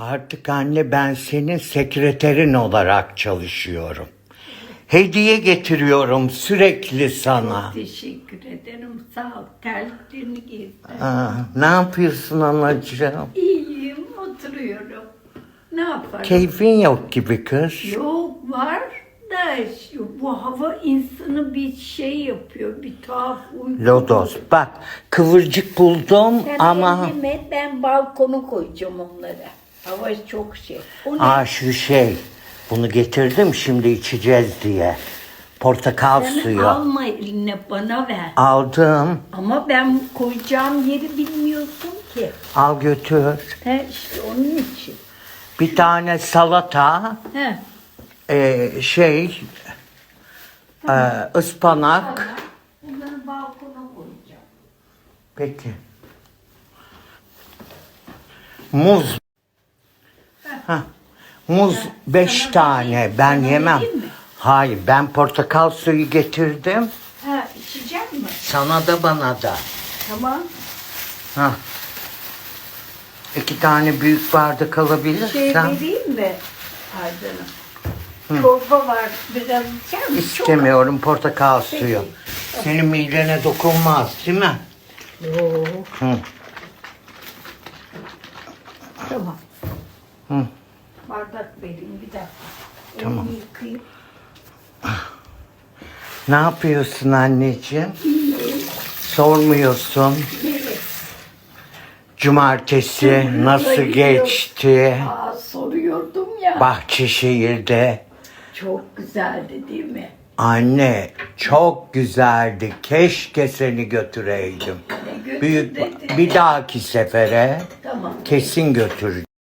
Artık anne ben senin sekreterin olarak çalışıyorum. Hediye getiriyorum sürekli sana. Teşekkür ederim. Sağ ol. Terliklerini giydin. Aa, ne yapıyorsun anacığım? İyiyim. Oturuyorum. Ne yaparım? Keyfin yok gibi kız. Yok var da şu, bu hava insanı bir şey yapıyor. Bir tuhaf uyku. Lodos bak kıvırcık buldum Sen ama elleme, ben balkona koyacağım onları. Hava çok şey. O ne? aa şu şey bunu getirdim şimdi içeceğiz diye. Portakal Sen suyu. alma eline bana ver. Aldım. Ama ben koyacağım yeri bilmiyorsun ki. Al götür. He işte onun için. Bir tane salata, He. e, şey, e, ıspanak. Bunları balkona koyacağım. Peki. Muz. Ha. Muz beş Sana tane. vereyim, Ben sana yemem. vereyim mi? Hayır, ben portakal suyu getirdim. Ha içecek mi? Sana da bana da. Tamam. Ha. İki tane büyük bardak Şey alabilirsen. vereyim mi Aydın'ım? Çorba var. Biraz içer misin? İstemiyorum portakal suyu. Senin midene dokunmaz değil mi? Yok. Hı. Hı. Bardak vereyim bir dakika. Tamam. Elimi yıkayayım. Ne yapıyorsun anneciğim? Sormuyorsun. Evet. Cumartesi nasıl gidiyor. geçti? Aa, soruyordum ya. Bahçeşehir'de. Çok güzeldi değil mi? Anne çok güzeldi. Keşke seni götüreydim. Büyük bir dahaki sefere Tamam. kesin götür.